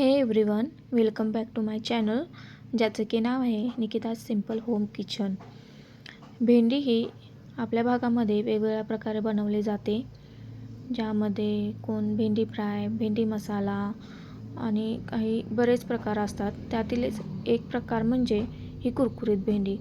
Hey everyone welcome back to my channel ज्याचं की नाव आहे निकिता सिंपल होम किचन. भेंडी ही आपल्या भागामध्ये वेगवेगळ्या प्रकारे बनवली जाते ज्यामध्ये कोण भेंडी फ्राय भेंडी मसाला आणि काही बरेच प्रकार असतात. त्यातीलच एक प्रकार म्हणजे ही कुरकुरीत भेंडी.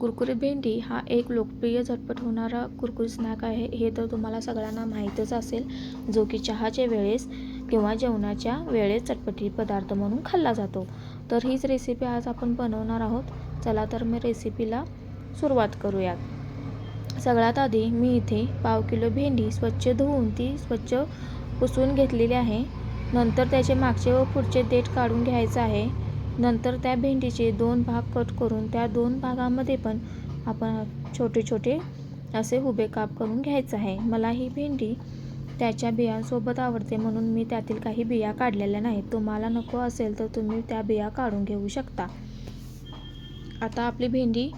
कुरकुरीत भेंडी हा एक लोकप्रिय झटपट होणारा कुरकुरीत स्नॅक आहे. हे तर तुम्हाला सगळ्यांना माहीतच असेल जो की चहाच्या वेळेस किंवा जेवणाच्या वेळेस चटपटी पदार्थ म्हणून खाल्ला जातो. तर हीच रेसिपी आज आपण बनवणार आहोत. चला तर मी रेसिपीला सुरुवात करूयात. सगळ्यात आधी मी इथे पाव किलो भेंडी स्वच्छ धुवून ती स्वच्छ पुसून घेतलेली आहे. नंतर त्याचे मागचे व पुढचे देठ काढून घ्यायचं आहे. नंतर त्या भेंडीचे दोन भाग कट करून त्या दोन भागामध्ये पण आपण छोटे छोटे असे उभे काप करून घ्यायचं आहे. मला ही भेंडी त्याच्या बियांसोबत आवडते म्हणून मी त्यातील काही बिया काढलेल्या नाहीत. तुम्हाला नको असेल तर तुम्ही त्या बिया काढून घेऊ शकता. आता आपली भेंडी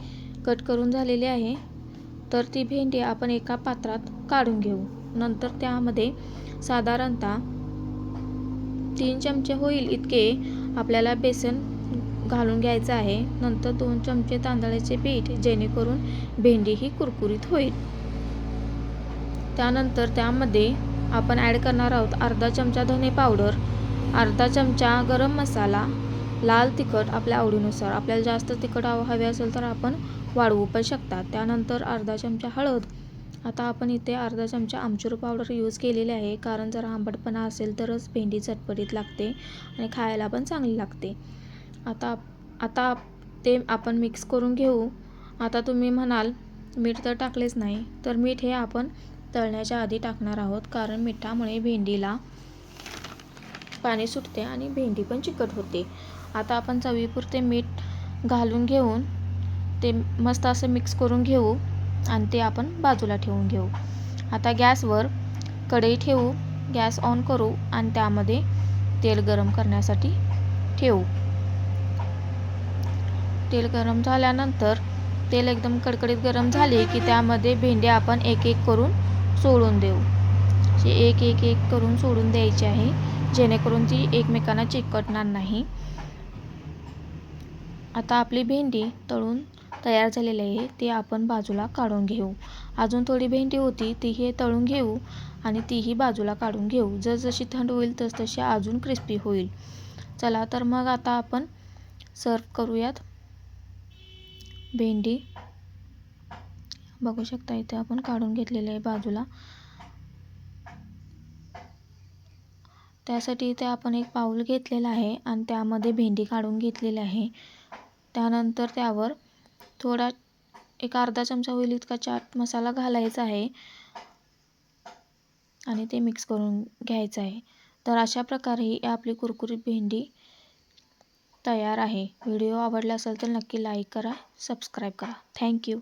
कट करून झालेली आहे. तर ती भेंडी आपण एका पात्रात काढून घेऊ. नंतर त्यामध्ये साधारणतः तीन चमचे होईल इतके आपल्याला बेसन घालून घ्यायचं आहे. नंतर दोन चमचे तांदळाचे पीठ जेणेकरून भेंडी ही कुरकुरीत होईल. त्यानंतर त्यामध्ये आपण ॲड करणार आहोत अर्धा चमचा धने पावडर अर्धा चमचा गरम मसाला लाल तिखट आपल्या आवडीनुसार. आपल्याला जास्त तिखट हवे असेल तर आपण वाढवू पण शकता. त्यानंतर अर्धा चमचा हळद. आता आपण इथे अर्धा चमचा आमचूर पावडर यूज केलेले आहे. कारण जर आंबटपणा असेल तरच भेंडी चटपटीत लागते आणि खायला पण चांगली लागते. आता आता ते आपण मिक्स करून घेऊ. आता तुम्ही म्हणाल मीठ तर टाकलेच नाही. तर मीठ हे आपण तळण्याच्या आधी टाकणार आहोत कारण मिठामुळे भेंडीला पाणी सुटते आणि भेंडी पण चिकट होते. आता आपण चवीपुरते मीठ घालून घेऊन ते मस्त असं मिक्स करून घेऊ आणि ते आपण बाजूला ठेवून घेऊ. आता गॅसवर कढई ठेवू गॅस ऑन करू आणि त्यामध्ये तेल गरम करण्यासाठी ठेवू. तेल गरम झाल्यानंतर तेल एकदम कडकडीत गरम झाले की त्यामध्ये भेंडे आपण एक एक करून सोडून देऊ. असे एक एक एक करून सोडून द्यायचे आहे. जेणेकरून ती एकमेकांना चिकटणार नाही. आता आपली भेंडी तळून तयार झालेली आहे. ती आपण बाजूला काढून घेऊ. अजून थोडी भेंडी होती तीही तळून घेऊ आणि तीही बाजूला काढून घेऊ. जसजशी थंड होईल तसतशी अजून क्रिस्पी होईल. चला तर मग आता आपण सर्व करूयात. भेंडी बघू शकता इथे आपण काढून घेतलेले आहे बाजूला. त्यासाठी इथे आपण एक पाऊल घेतलेला आहे आणि त्यामध्ये भेंडी काढून घेतलेली आहे. त्यानंतर त्यावर थोडा एक अर्धा चमचा होईल इतका चाट मसाला घालायचा आहे आणि ते मिक्स करून घ्यायचं आहे. तर अशा प्रकारे ही आपली कुरकुरीत भेंडी तयार आहे. व्हिडिओ आवडला असेल तर नक्की लाईक करा सबस्क्राईब करा. थँक्यू